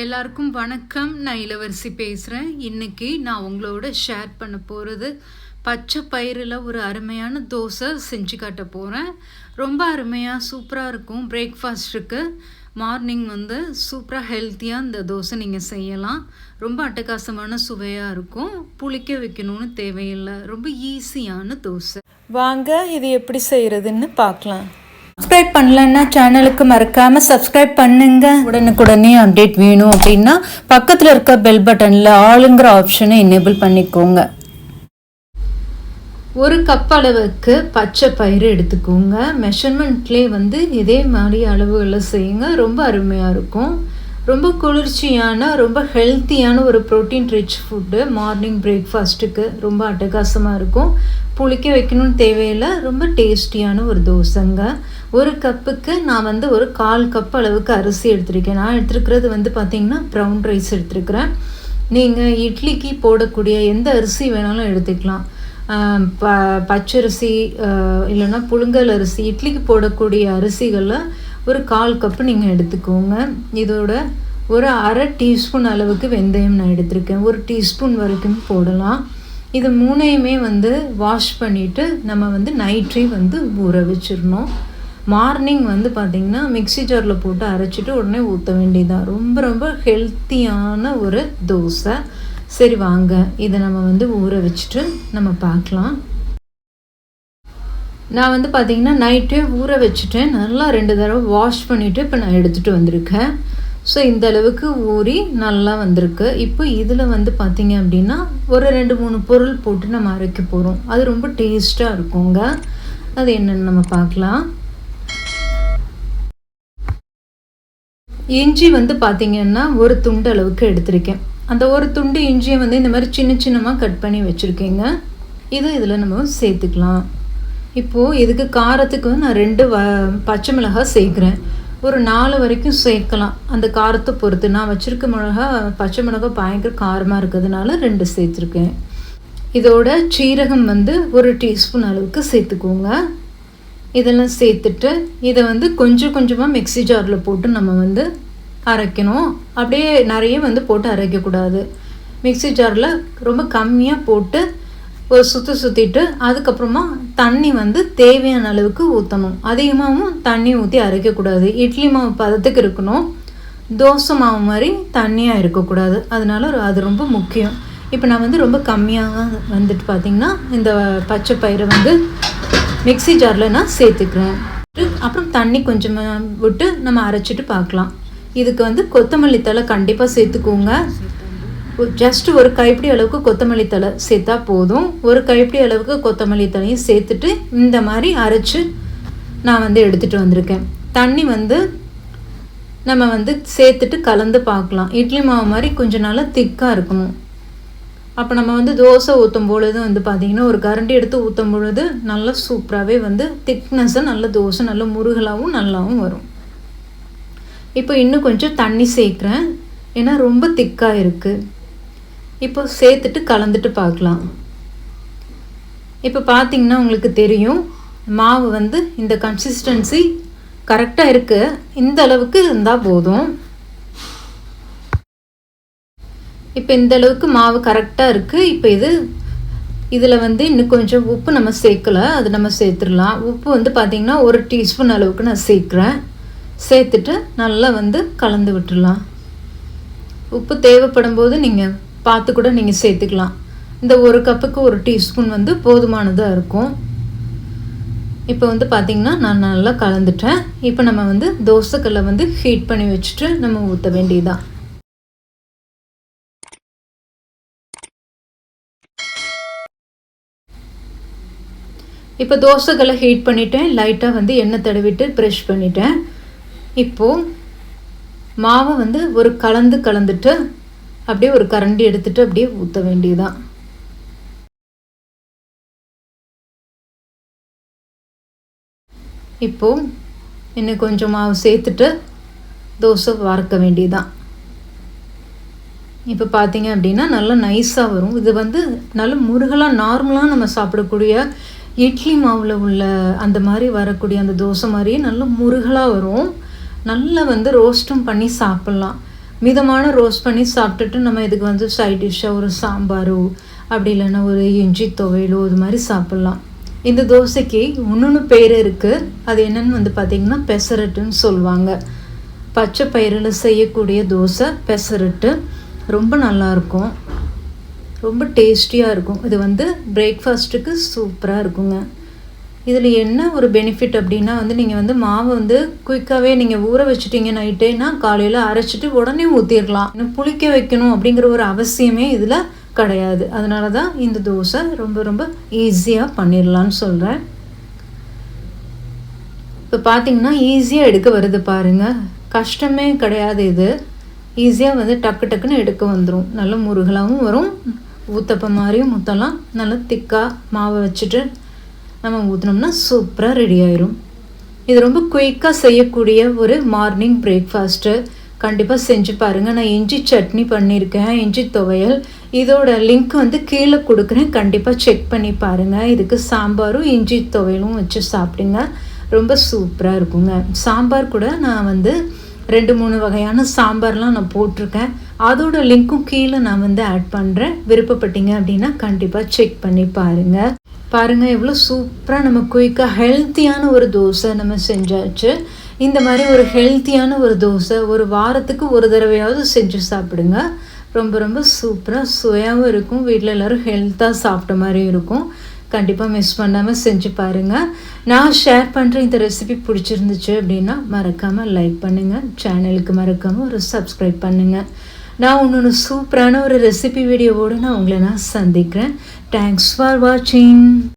எல்லாருக்கும் வணக்கம். நான் இளவரசி பேசுகிறேன் இன்னைக்கு நான் உங்களோட ஷேர் பண்ண போகிறது பச்சை பயிரில் ஒரு அருமையான தோசை செஞ்சு காட்ட போகிறேன் ரொம்ப அருமையாக சூப்பராக இருக்கும். பிரேக்ஃபாஸ்ட்டுக்கு மார்னிங் வந்து சூப்பராக ஹெல்த்தியாக இந்த தோசை நீங்கள் செய்யலாம். ரொம்ப அட்டகாசமான சுவையாக இருக்கும். புளிக்க வைக்கணும்னு தேவையில்லை. ரொம்ப ஈஸியான தோசை. வாங்க இது எப்படி செய்கிறதுன்னு பார்க்கலாம். சப்ஸ்கிரைப் பண்ணலன்னா சேனலுக்கு மறக்காம சப்ஸ்கிரைப் பண்ணுங்க. உடனுக்குடனே அப்டேட் வேணும் அப்படின்னா பக்கத்தில் இருக்க பெல் பட்டனில் ஆளுங்கிற ஆப்ஷனை எனேபிள் பண்ணிக்கோங்க. ஒரு கப் அளவுக்கு பச்சை பயிறு எடுத்துக்கோங்க. மெஷர்மெண்ட்லேயே வந்து இதே மாதிரி அளவுகளில் செய்யுங்க. ரொம்ப அருமையாக இருக்கும். ரொம்ப குளிர்ச்சியான ரொம்ப ஹெல்த்தியான ஒரு ப்ரோட்டீன் ரிச் ஃபுட்டு மார்னிங் பிரேக்ஃபாஸ்ட்டுக்கு ரொம்ப அட்டகாசமாக இருக்கும். புளிக்க வைக்கணும்னு தேவையில்லை. ரொம்ப டேஸ்டியான ஒரு தோசைங்க. ஒரு கப்புக்கு நான் வந்து ஒரு கால் கப் அளவுக்கு அரிசி எடுத்திருக்கேன். நான் எடுத்துருக்கிறது வந்து பார்த்திங்கன்னா ப்ரௌன் ரைஸ் எடுத்துருக்கிறேன். நீங்கள் இட்லிக்கு போடக்கூடிய எந்த அரிசி வேணாலும் எடுத்துக்கலாம். ப பச்சரிசி இல்லைன்னா புழுங்கல் அரிசி இட்லிக்கு போடக்கூடிய அரிசிகளில் ஒரு கால் கப்பு நீங்கள் எடுத்துக்கோங்க. இதோட ஒரு அரை டீஸ்பூன் அளவுக்கு வெந்தயம் நான் எடுத்திருக்கேன். ஒரு டீஸ்பூன் வரைக்கும் போடலாம். இது மூணையுமே வந்து வாஷ் பண்ணிவிட்டு நம்ம வந்து நைட்டே வந்து ஊற வச்சிடணும். மார்னிங் வந்து பார்த்திங்கன்னா மிக்சி ஜாரில் போட்டு அரைச்சிட்டு உடனே ஊற்ற வேண்டியதான் ரொம்ப ரொம்ப ஹெல்த்தியான ஒரு தோசை. சரி வாங்க. இதை நம்ம வந்து ஊற வச்சுட்டு நம்ம பார்க்கலாம். நான் வந்து பார்த்திங்கன்னா நைட்டே ஊற வச்சுட்டேன். நல்லா ரெண்டு தடவை வாஷ் பண்ணிவிட்டு இப்போ நான் எடுத்துகிட்டு வந்திருக்கேன். ஸோ இந்த அளவுக்கு ஊறி நல்லா வந்திருக்கு. இப்போ இதில் வந்து பார்த்திங்க அப்படின்னா ஒரு ரெண்டு மூணு பொருள் போட்டு நம்ம அரைக்க போகிறோம் அது ரொம்ப டேஸ்ட்டாக இருக்குங்க. அது என்னென்னு நம்ம பார்க்கலாம். இஞ்சி வந்து பார்த்திங்கன்னா ஒரு துண்டு அளவுக்கு எடுத்திருக்கேன். அந்த ஒரு துண்டு இஞ்சியை வந்து இந்த மாதிரி சின்ன சின்னமாக கட் பண்ணி வச்சுருக்கேங்க. இது இதில் நம்ம சேர்த்துக்கலாம். இப்போது இதுக்கு காரத்துக்கு நான் ரெண்டு வ பச்சை மிளகாய் சேர்க்குறேன். ஒரு நாலு வரைக்கும் சேர்க்கலாம். அந்த காரத்தை பொறுத்து. நான் வச்சுருக்க மிளகா பச்சை மிளகா பயங்கர காரமாக இருக்கிறதுனால ரெண்டு சேர்த்துருக்கேன். இதோட சீரகம் வந்து ஒரு டீஸ்பூன் அளவுக்கு சேர்த்துக்கோங்க. இதெல்லாம் சேர்த்துட்டு இதை வந்து கொஞ்சம் கொஞ்சமாக மிக்சி ஜாரில் போட்டு நம்ம வந்து அரைக்கணும். அப்படியே நிறைய வந்து போட்டு அரைக்கக்கூடாது. மிக்சி ஜாரில் ரொம்ப கம்மியாக போட்டு ஒரு சுற்றி சுற்றிட்டு அதுக்கப்புறமா தண்ணி வந்து தேவையான அளவுக்கு ஊற்றணும் அதிகமாகவும் தண்ணி ஊற்றி அரைக்கக்கூடாது. இட்லி மாவு பதத்துக்கு இருக்கணும். தோசை மாவு மாதிரி தண்ணியாக இருக்கக்கூடாது. அதனால அது ரொம்ப முக்கியம். இப்போ நான் வந்து ரொம்ப கம்மியாக வந்துட்டு பார்த்திங்கன்னா இந்த பச்சை பயிரை வந்து மிக்சி ஜாரில் நான் சேர்த்துக்கிறேன். அப்புறம் தண்ணி கொஞ்சமாக விட்டு நம்ம அரைச்சிட்டு பார்க்கலாம். இதுக்கு வந்து கொத்தமல்லி தலை கண்டிப்பாக சேர்த்துக்கோங்க. ஜஸ்ட் ஒரு கைப்பிடி அளவுக்கு கொத்தமல்லி தலை சேர்த்தா போதும். ஒரு கைப்பிடி அளவுக்கு கொத்தமல்லி தலையும் சேர்த்துட்டு இந்த மாதிரி அரைச்சி நான் வந்து எடுத்துகிட்டு வந்திருக்கேன். தண்ணி வந்து நம்ம வந்து சேர்த்துட்டு கலந்து பார்க்கலாம். இட்லி மாவு மாதிரி கொஞ்சம் நாளாக திக்காக இருக்கணும். அப்போ நம்ம வந்து தோசை ஊற்றும் பொழுது வந்து பார்த்திங்கன்னா ஒரு கரண்டி எடுத்து ஊற்றும் பொழுது நல்லா சூப்பராகவே வந்து திக்னஸ்ஸாக நல்ல தோசை நல்ல முருகலாகவும் நல்லாவும் வரும். இப்போ இன்னும் கொஞ்சம் தண்ணி சேர்க்குறேன். ஏன்னா ரொம்ப திக்காக இருக்குது இப்போ சேர்த்துட்டு கலந்துட்டு பார்க்கலாம். இப்போ பார்த்தீங்கன்னா உங்களுக்கு தெரியும் மாவு வந்து இந்த கன்சிஸ்டன்சி கரெக்டாக இருக்குது இந்த அளவுக்கு இருந்தால் போதும். இப்போ இந்த அளவுக்கு மாவு கரெக்டாக இருக்குது இப்போ இது இதில் வந்து இன்னும் கொஞ்சம் உப்பு நம்ம சேர்க்கலை. அது நம்ம சேர்த்துடலாம். உப்பு வந்து பார்த்திங்கன்னா ஒரு டீஸ்பூன் அளவுக்கு நான் சேர்க்குறேன். சேர்த்துட்டு நல்லா வந்து கலந்து விட்டுடலாம். உப்பு தேவைப்படும் போது நீங்கள் பார்த்து கூட நீங்கள் சேர்த்துக்கலாம். இந்த ஒரு கப்புக்கு ஒரு டீஸ்பூன் வந்து போதுமானதாக இருக்கும். இப்போ வந்து பார்த்திங்கன்னா நான் நல்லா கலந்துட்டேன். இப்போ நம்ம வந்து தோசைக்கல்லை வந்து ஹீட் பண்ணி வச்சுட்டு நம்ம ஊற்ற வேண்டியதுதான் இப்போ தோசைக்கல்லை ஹீட் பண்ணிட்டேன். லைட்டாக வந்து எண்ணெய் தடவிட்டு ப்ரெஷ் பண்ணிட்டேன். இப்போது மாவை வந்து ஒரு கலந்து கலந்துட்டு அப்படியே ஒரு கரண்டி எடுத்துட்டு அப்படியே ஊற்ற வேண்டியதுதான். இப்போது இன்னும் கொஞ்சம் மாவு சேர்த்துட்டு தோசை வறக்க வேண்டியதுதான். இப்போ பார்த்தீங்க அப்படின்னா நல்லா நைஸாக வரும். இது வந்து நல்ல முருகலாக நார்மலாக நம்ம சாப்பிடக்கூடிய இட்லி மாவில் உள்ள அந்த மாதிரி வரக்கூடிய அந்த தோசை மாதிரியே நல்ல முருகலாக வரும். நல்லா வந்து ரோஸ்ட்டும் பண்ணி சாப்பிட்லாம். மிதமான ரோஸ்ட் பண்ணி சாப்பிட்டுட்டு நம்ம இதுக்கு வந்து சைட் டிஷ்ஷாக ஒரு சாம்பாரோ அப்படி இல்லைன்னா ஒரு இஞ்சி துவையலோ இது மாதிரி சாப்பிட்லாம். இந்த தோசைக்கு இன்னொன்று பேர் இருக்குது அது என்னன்னு வந்து பார்த்திங்கன்னா பெசரட்டுன்னு சொல்லுவாங்க. பச்சை பயிரில் செய்யக்கூடிய தோசை பெசரட்டு. ரொம்ப நல்லாயிருக்கும் ரொம்ப டேஸ்டியாக இருக்கும். இது வந்து பிரேக்ஃபாஸ்ட்டுக்கு சூப்பராக இருக்குங்க. இதில் என்ன ஒரு பெனிஃபிட் அப்படின்னா வந்து நீங்கள் வந்து மாவை வந்து குயிக்காகவே நீங்கள் ஊற வச்சுட்டீங்க நைட்டேனா காலையில் அரைச்சிட்டு உடனே ஊற்றிடலாம் இன்னும் புளிக்க வைக்கணும் அப்படிங்கிற ஒரு அவசியமே இதில் கிடையாது. அதனால தான் இந்த தோசை ரொம்ப ரொம்ப ஈஸியாக பண்ணிடலான்னு சொல்கிறேன் இப்போ பார்த்தீங்கன்னா ஈஸியாக எடுக்க வருது பாருங்கள் கஷ்டமே கிடையாது இது. ஈஸியாக வந்து டக்கு டக்குன்னு எடுக்க வந்துடும் நல்ல முருகலாகவும் வரும். ஊத்தப்ப மாதிரியும் முத்தலாம் நல்லா திக்காக மாவை வச்சுட்டு நம்ம ஊற்றினோம்னா சூப்பராக ரெடி ஆயிரும். இது ரொம்ப குயிக்காக செய்யக்கூடிய ஒரு மார்னிங் பிரேக்ஃபாஸ்ட்டு கண்டிப்பாக செஞ்சு பாருங்கள் நான் இஞ்சி சட்னி பண்ணியிருக்கேன் இஞ்சி துவையல். இதோட லிங்க் வந்து கீழே கொடுக்குறேன். கண்டிப்பாக செக் பண்ணி பாருங்கள் இதுக்கு சாம்பாரும் இஞ்சி துவையலும் வச்சு சாப்பிடுங்க. ரொம்ப சூப்பராக இருக்குங்க. சாம்பார் கூட நான் வந்து ரெண்டு மூணு வகையான சாம்பார்லாம் நான் போட்டிருக்கேன். அதோட லிங்க்கும் கீழே நான் வந்து ஆட் பண்ணுறேன் விருப்பப்பட்டீங்க அப்படின்னா கண்டிப்பாக செக் பண்ணி பாருங்கள் பாருங்கள் எவ்வளோ சூப்பராக நம்ம குயிக்காக ஹெல்த்தியான ஒரு தோசை நம்ம செஞ்சாச்சு. இந்த மாதிரி ஒரு ஹெல்த்தியான ஒரு தோசை ஒரு வாரத்துக்கு ஒரு தடவையாவது செஞ்சு சாப்பிடுங்க. ரொம்ப ரொம்ப சூப்பராக சுவையாகவும் இருக்கும். வீட்டில் எல்லோரும் ஹெல்த்தாக சாப்பிட்ட மாதிரி இருக்கும். கண்டிப்பாக மிஸ் பண்ணாமல் செஞ்சு பாருங்கள் நான் ஷேர் பண்ணுற இந்த ரெசிபி பிடிச்சிருந்துச்சு அப்படின்னா மறக்காமல் லைக் பண்ணுங்கள் சேனலுக்கு மறக்காமல் ஒரு சப்ஸ்கிரைப் பண்ணுங்கள் நான் ஒன்று சூப்பரான ஒரு ரெசிபி வீடியோவோடு நான் உங்களை நான் சந்திக்கிறேன். தேங்க்ஸ் ஃபார் வாட்சிங்